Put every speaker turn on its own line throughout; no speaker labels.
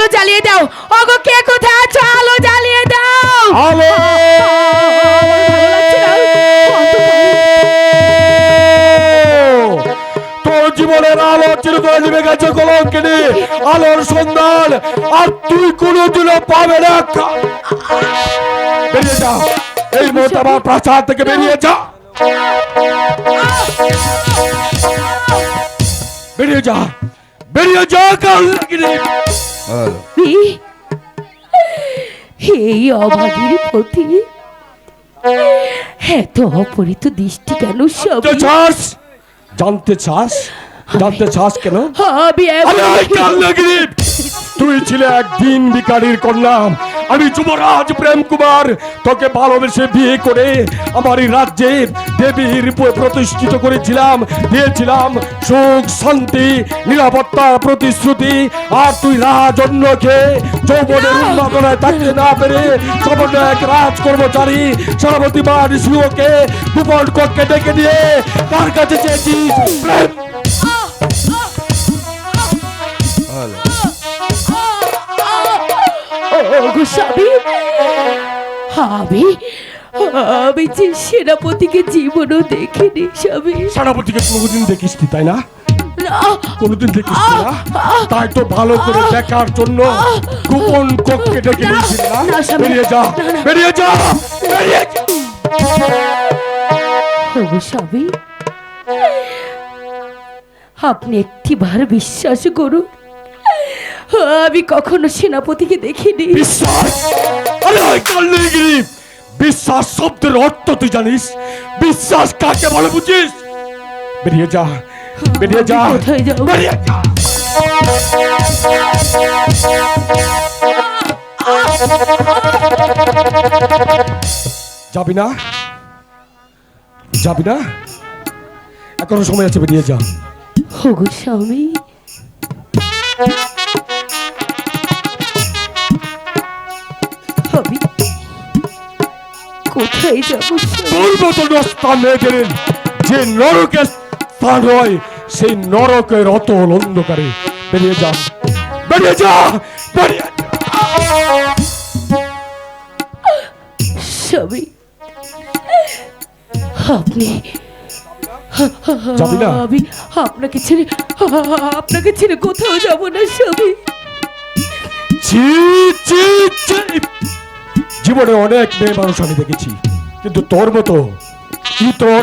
আলো জ্বালিয়ে দাও। ওগো কে কোথায় আছো? আলো জ্বালিয়ে দাও।
আলো। জীবনের আলো চিরতরে গেছে কলঙ্কিনী আলোর সন্ধান আর তুই কোনোদিনও পাবে না। বেরিয়ে যা। এই মুহূর্তে আমার প্রাসাদ থেকে বেরিয়ে যা। বেরিয়ে যা। বেরিয়ে যা কলঙ্কিনী
এই অভাগীর প্রতি এত অপরিত দৃষ্টি কেন সব?
জানতে চাস? জানতে চাস? জানতে চাস কেন?
আমি
তুই ছিলে একদিন ভিকারির কন্যা। আমি যুবরাজ প্রেম কুমার তোকে ভালোবেসে বিয়ে করে আমার এই রাজ্যে দেবীর প্রতিষ্ঠিত করেছিলাম। দিয়েছিলাম সুখ শান্তি নিরাপত্তা প্রতিশ্রুতি। আর তুই রাজ অন্যকে যৌবনের উন্মাদনায় থাকতে না পেরে সামান্য এক রাজ কর্মচারী সভাপতি বা সিওকে গোপন কক্ষে ডেকে নিয়ে তার কাছে চেয়েছিস প্রেম
ওগো স্বামী। আমি আমি যে সেনাপতিকে জীবনও দেখিনি স্বামী।
সেনাপতিকে কোনোদিন দেখিস নি, তাই না? কোনোদিন দেখিস না? তাই তো ভালো করে দেখার জন্য গোপন কক্ষে ডেকে নিয়েছিল না?
না,
বেরিয়ে যা বেরিয়ে যা বেরিয়ে যা।
ওগো স্বামী আপনি একটিবার বিশ্বাস করুন আমি কখনো সেনাপতিকে দেখিনি।
বিশ্বাস? আরে ওই কালনেগিরি বিশ্বাস শব্দের অর্থ তুই জানিস? বিশ্বাস কাকে বলে বুঝিস? বেরিয়ে যা বেরিয়ে যা
কোথায় যাব?
বেরিয়ে যা। যাবি না? যাবি না? এখনও সময় আছে বেরিয়ে যা।
ওগো স্বামী। কোথায় যাব?
তোর মতো মেয়েদের যে নরকের স্থান হয় সেই নরকের অতল অন্ধকারে বেরিয়ে যা বেরিয়ে যা বেরিয়ে যা।
আপনি
যাবি না?
আমি আপনাকে ছেড়ে আপনাকে ছেড়ে কোথাও যাব না
ছি। জীবনে অনেক মেয়ে মানুষ আমি দেখেছি কিন্তু তোর মতো তোর?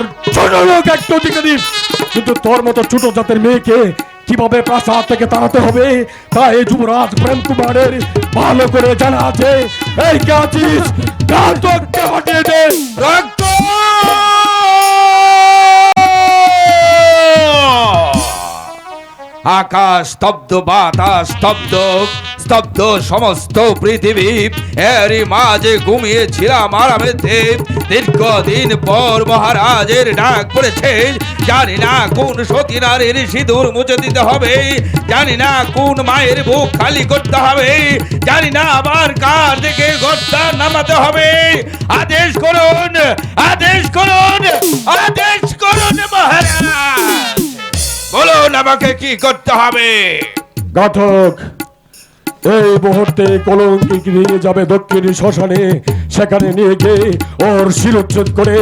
কিন্তু তোর মতো ছোট জাতের মেয়েকে কীভাবে প্রাসাদ থেকে তাড়াতে হবে? তা এই যুবরাজ প্রেম কুমারের ভালো করে জানা আছে। এই কে আছিস? হটিয়ে দে।
আকাশ স্তব্ধ, বাতাস স্তব্ধ। স্তব্ধ সমস্ত পৃথিবী এরই মাঝে ঘুমিয়েছিলাম আরামেতে। দীর্ঘদিন পর মহারাজের ডাক পড়েছে, জানি না কোন সতী নারীর সিঁদুর মুছে দিতে হবে, জানি না কোন মায়ের বুক খালি করতে হবে, জানি না আবার কার দিকে গর্তা নামাতে হবে। আদেশ করুন আদেশ করুন আদেশ করুন মহারাজ। বলুন আমাকে কি করতে হবে?
ঘাতক এই মুহূর্তে কলঙ্কি নিয়ে যাবে দক্ষিণ শ্মশানে। সেখানে নিয়ে গিয়ে ওর শিরোচ্ছেদ করে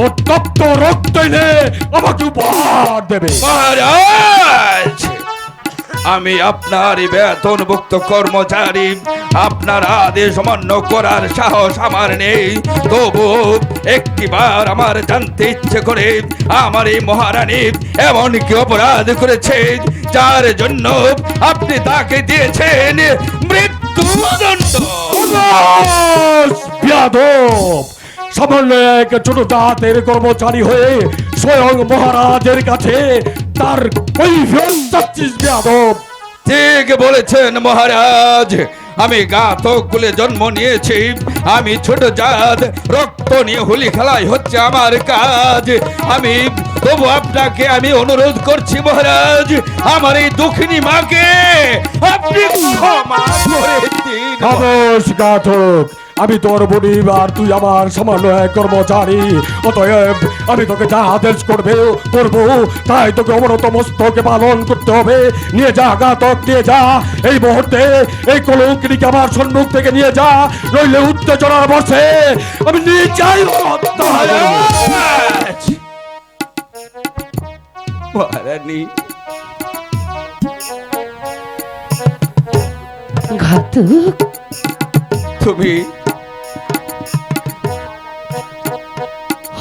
ওর তপ্ত রক্ত এনে আমাকে উপহার দেবে।
আমি আপনার বেতনভুক্ত কর্মচারী। আপনার আদেশ অমান্য করার সাহস আমার নেই। তবু একটিবার আমার জানতে ইচ্ছে করে আমার এই মহারানী এমন কি অপরাধ করেছে যার জন্য আপনি তাকে দিয়েছেন মৃত্যুদণ্ড
সামান্য এক ছোট জাতের কর্মচারী হয়ে স্বয়ং মহারাজের কাছে তার
ঠিক বলেছেন মহারাজ আমি ঘাতক কুলে জন্ম নিয়েছি আমি ছোট জাত রক্ত নিয়ে হোলি খেলাই হচ্ছে আমার কাজ আমি তবু আপনাকে আমি অনুরোধ করছি মহারাজ আমার এই দুঃখিনী মাকে আপনি ক্ষমা করে দিন।
খামোশ ঘাতক আমি তোর বনিব আর তুই আমার সামান্য এক কর্মচারী। অতএব আমি তোকে যা আদেশ করবে করব তাই তোকে অবনত মস্তকে পালন করতে হবে। নিয়ে যা ঘাতক নিয়ে যা। এই মুহূর্তে এই কলঙ্কিনীকে আমার সম্মুখ থেকে নিয়ে যা নইলে উত্তেজনার বসে আমি হত্যা যাব।
মহারাজ! মহারানী।
ঘাতক।
তুমি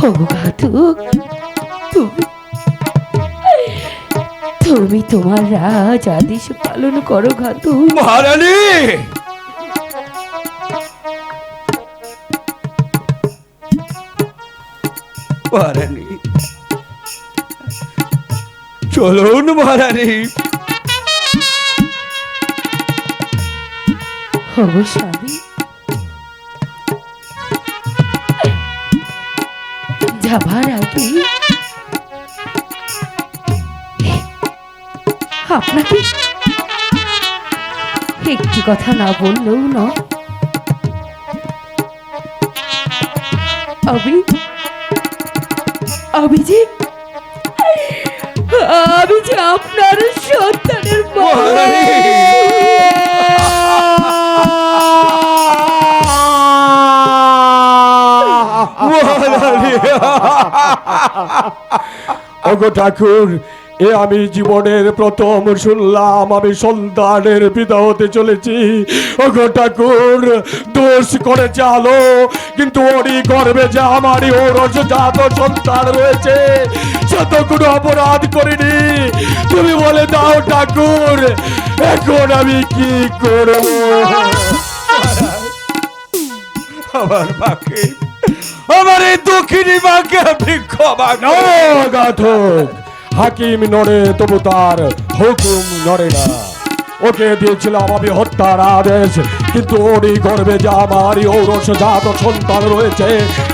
ও ঘাতক। তুমি তুমি তোমার রাজ আদেশ পালন করো ঘাতক।
মহারানী! মহারানী। চলুন মহারানী।
যাবার আগে আপনাকে একটি কথা না বললেও না আমি আমি যে আমি যে আপনার সন্তানের মহারানী।
ওগো ঠাকুর এ আমি জীবনের প্রথম শুনলাম আমি সন্তানের পিতা হতে চলেছি। ওগো ঠাকুর দোষ করেছে আলো কিন্তু ওরই গর্বে যে আমারই ওরস জাত সন্তান রয়েছে সে তো কোনো অপরাধ করিনি। তুমি বলে দাও ঠাকুর এখন আমি কি করব?
আমার মাকে আমার এই দক্ষিণী মাকে আপনি ক্ষমা।
গাথক হাকিম নড়ে তবু তার হুকুম নড়ে না। ওকে দিয়েছিলাম আমি হত্যার আদেশ, কিন্তু ওরই গর্বে যে আমারই ঔরস জাত সন্তান রয়েছে,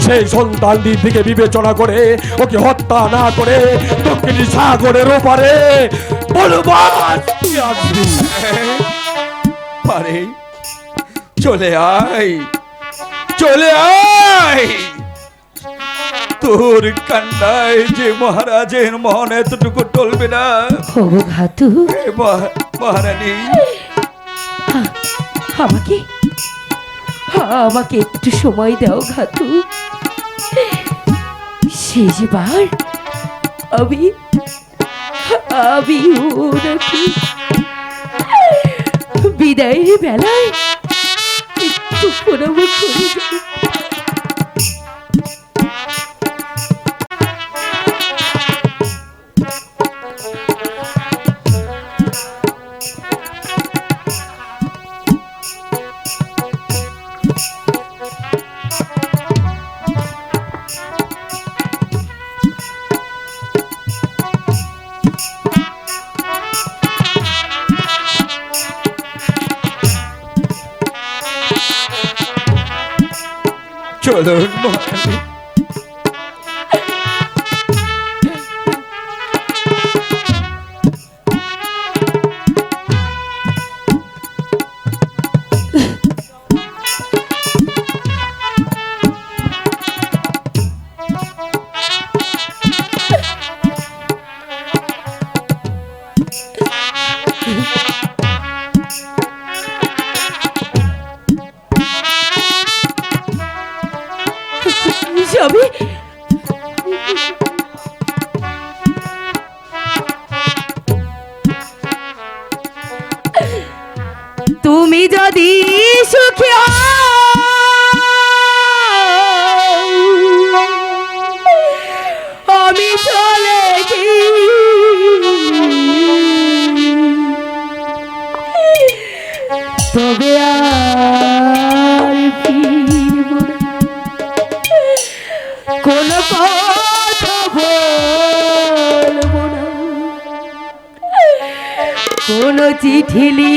সেই সন্তানটির দিকে বিবেচনা করে, ওকে হত্যা না করে দক্ষিণী সাগরের ওপারে
চলে আয় চলে আয়। তোর কান্নায় যে মহারাজের মন এতটুকু টলবে না।
ও ঘাতু
মহা- মহারানী।
আমাকে আমাকে একটু সময় দাও ঘাতু শেষবার আমি আমি ওনাকে বিদায়ের বেলায় একটু প্রণাম করে। দেব।
চলুন মহারানী
স্বামী কোনো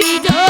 we do.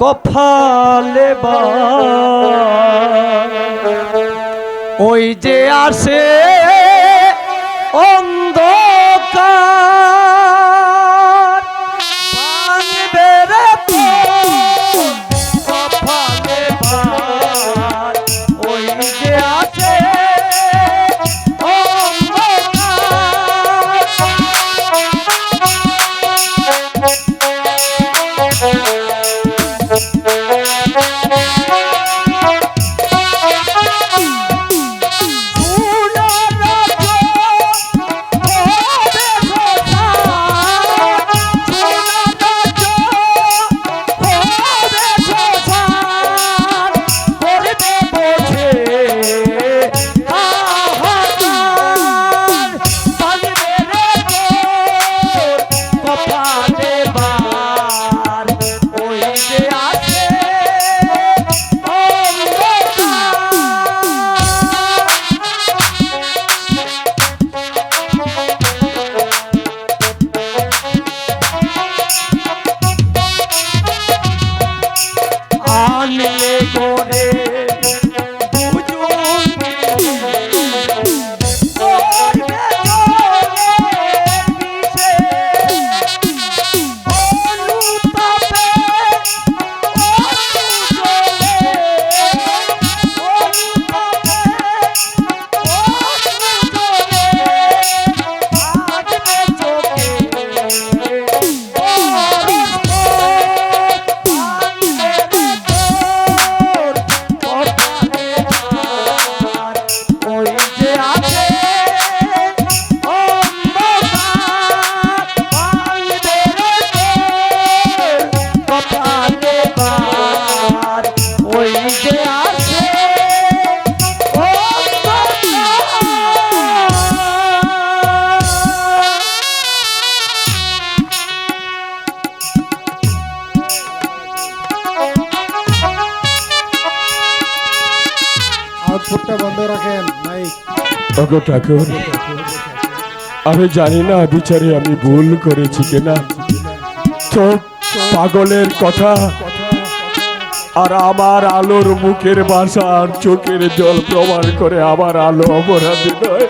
কফালে বা ওই যে আসে ঠাকুর। আমি জানি না বিচারে আমি ভুল করেছি কিনা। তো পাগলের কথা। আর আমার আলোর মুখের বাসা আর চোখের জল প্রমাণ করে আমার আলো অপরাধী নয়।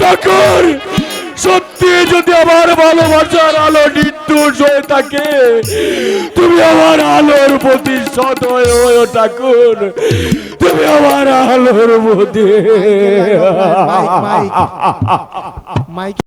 ঠাকুর! সত্যি যদি আমার ভালোবাসার আলো
নির্দোষ হয়ে থাকে, তুমি আমার আলোর প্রতি সদয় ঠাকুর। তুমি আমার আলোর প্রতি